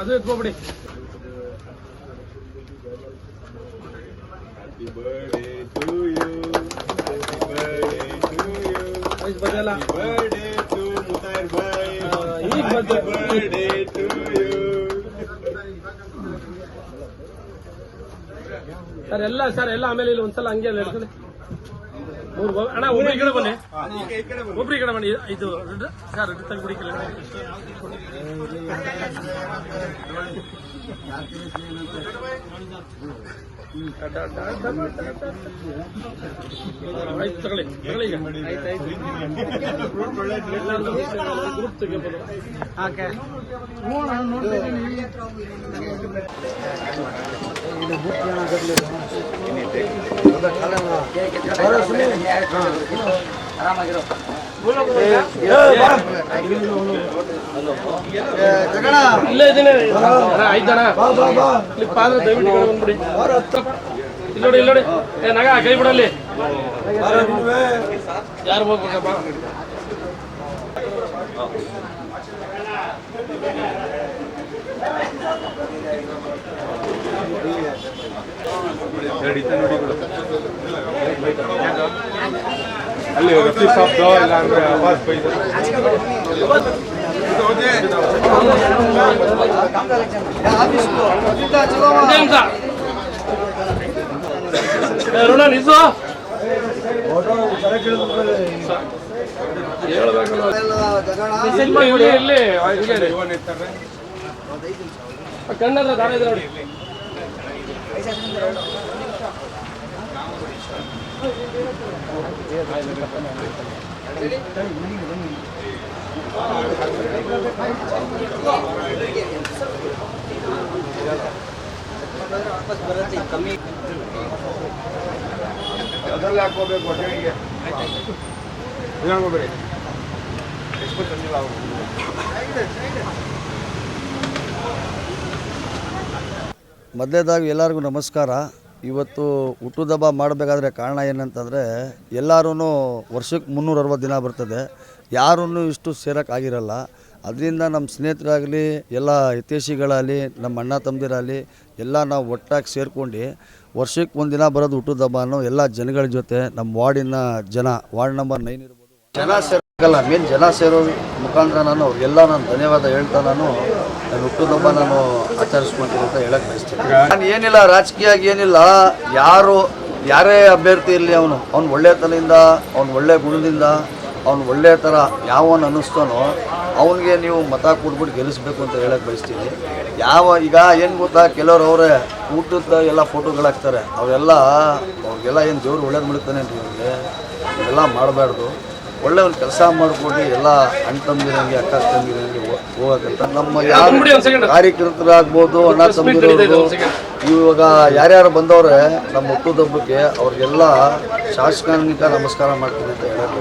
ಅದು ಎತ್ಕೊಬಿಡಿ Happy birthday to you. Happy birthday to you. ಐದು ಬಜೆ ಅಲ್ಲ Happy birthday to Mutair bhai. ಬಂತು. birthday to you. Sir ಎಲ್ಲ sir ಎಲ್ಲ ಆಮೇಲೆ ಇಲ್ಲಿ ಒಂದ್ಸಲ ಹಂಗೆ ಬ- ಅಣ್ಣ ಒಬ್ರು ಗಿಡ ಕಡೆ ಬನ್ನಿ. ಈ ಕಡೆ ಬನ್ನಿ. ಒಬ್ರು ಕಡೆ ಬನ್ನಿ. ಇದು ರೆಡ್- ಸರ್ ರೆಡ್ ತೆಗ್ಬಿಡಿ ಕೆಳಗಡೆ. ಡ- ಡ- ಡ- ಡ- ಡ- ಡ- ಆಯ್ತು ತಗೊಳ್ಳಿ ತಗೊಳ್ಳಿ ಈಗ. ಗ್ರೂಪ್ ತೆಗಿಬೋದು. ಇಲ್ಲೇ ಇದೀನಿ ಅಣ್ಣ, ಆಯ್ತಣ್ಣ ಕ್ಲಿಪ್ ಆದ್ರೆ ದಯವಿಟ್ಟು ಈ ಕಡೆ ಬಂದ್ಬಿಡಿ ಇಲ್ಲಿ ನೋಡಿ ನೋಡಿ ಏ ನಗ ಕೈ ಬಿಡಲ್ಲಿ ಯಾರು ಹೋಗ್ಬೇಕಪ್ಪ ಅಲ್ಲಿ ರಫಿ ಸಾಬ್ದು ಇಲ್ಲ ಅಂದ್ರೆ ಅವಾಜ್ ಬೈದು ರುಣ ನಿಲ್ಸು ಹೇಳ್ಬೇಕು ಇಲ್ಲಿ ಇಲ್ಲಿ ಹಿಂಗೆ ಇರಿ. ಇವನ್ ಇರ್ತಾರೆ ಆ ಕಣ್ಣತ್ರ ದಾರ ಇದೆ ನೋಡಿ ಅದ್ರಲ್ಲಿ ಹಾಕೋಬೇಕು ಹೊಟ್ಟೆಗೆ ಹೇಳ್ಕೋಬೇಡಿ ಎಷ್ಟು ತಂದಿಲ್ಲ ಅವರು ಮೊದಲೇದಾಗಿ ಎಲ್ಲರಿಗೂ ನಮಸ್ಕಾರ. ಇವತ್ತು ಹುಟ್ಟುದಬ್ಬ ಮಾಡಬೇಕಾದ್ರೆ ಕಾರಣ ಏನಂತಂದರೆ ಎಲ್ಲರೂ ವರ್ಷಕ್ಕೆ ಮುನ್ನೂರ ಅರವತ್ತು ದಿನ ಬರ್ತದೆ. ಯಾರೂ ಇಷ್ಟು ಸೇರೋಕ್ಕಾಗಿರಲ್ಲ ಅದರಿಂದ ನಮ್ಮ ಸ್ನೇಹಿತರಾಗಲಿ, ಎಲ್ಲ ಹಿತೇಶಿಗಳಾಗಲಿ ನಮ್ಮ ಅಣ್ಣ ತಮ್ಮದಿರಾಗಲಿ, ಎಲ್ಲ ನಾವು ಒಟ್ಟಾಗಿ ಸೇರ್ಕೊಂಡು ವರ್ಷಕ್ಕೆ ಒಂದು ದಿನ ಬರೋದು ಅನ್ನೋ ಎಲ್ಲ ಜನಗಳ ಜೊತೆ, ನಮ್ಮ ವಾರ್ಡಿನ ಜನ, ವಾರ್ಡ್ ನಂಬರ್ ನೈನ್ ಇರ್ಬೋದು. ಜನ ಸೇರಲ್ಲ ಮೇನ್ ಜನ ಸೇರೋ ಮುಖಾಂತರ ನಾನು ಅವ್ರಿಗೆಲ್ಲ ನಾನು ಧನ್ಯವಾದ ಹೇಳ್ತಾ ನಾನು ನನ್ನ ಹುಟ್ಟುದಬ್ಬ ನಾನು ಆಚರಿಸ್ಕೊಂತೀನಿ ಅಂತ ಹೇಳಕ್ ಬಯಸ್ತೀನಿ. ನಾನು ಏನಿಲ್ಲ ರಾಜಕೀಯ ಏನಿಲ್ಲ, ಯಾರು, ಯಾರೇ ಅಭ್ಯರ್ಥಿ ಇರಲಿ ಅವನು, ಅವ್ನು ಒಳ್ಳೆತನದಿಂದ, ಅವ್ನು ಒಳ್ಳೆ ಗುಣದಿಂದ, ಅವ್ನು ಒಳ್ಳೆ ಥರ ಯಾವನು ಅನ್ನಿಸ್ತಾನೋ ಅವನಿಗೆ ನೀವು ಮತ ಕೊಟ್ಬಿಟ್ಟು ಗೆಲ್ಲಿಸ್ಬೇಕು ಅಂತ ಹೇಳಕ್ ಬಯಸ್ತೀನಿ. ಯಾವ, ಈಗ ಏನು ಗೊತ್ತಾ, ಕೆಲವರು ಅವರೇ ಊಟದ ಎಲ್ಲ ಫೋಟೋಗಳು ಹಾಕ್ತಾರೆ, ಅವೆಲ್ಲ ಅವ್ರಿಗೆಲ್ಲ ಏನು ದೇವ್ರು ಒಳ್ಳೇದು ಮಾಡ್ತಾನೆ ಅಂತ ಇವ್ರಿಗೆ ಇವೆಲ್ಲ ಮಾಡಬಾರ್ದು. ಒಳ್ಳೆ ಒಂದು ಕೆಲಸ ಮಾಡ್ಕೊಂಡು ಎಲ್ಲ ಅಣ್ಣ ತಂಬಿರಂಗೆ ಅಕ್ಕ ತಂಬಿರಂಗೆ ಹೋಗಕ್ಕಂತ ನಮ್ಮ ಯಾರು. ಕಾರ್ಯಕರ್ತರಾಗ್ಬೋದು ಅಣ್ಣ ತಂಬಿರೋದು ಇವಾಗ ಯಾರ್ಯಾರು ಬಂದವ್ರೆ ನಮ್ಮ ಹುಟ್ಟುದಬ್ಬಕ್ಕೆ ಅವ್ರಿಗೆಲ್ಲ ಶಾಸಕಾಂಗಿಕ ನಮಸ್ಕಾರ ಮಾಡ್ತೀನಿ ಅಂತ ಹೇಳಕ್ಕೆ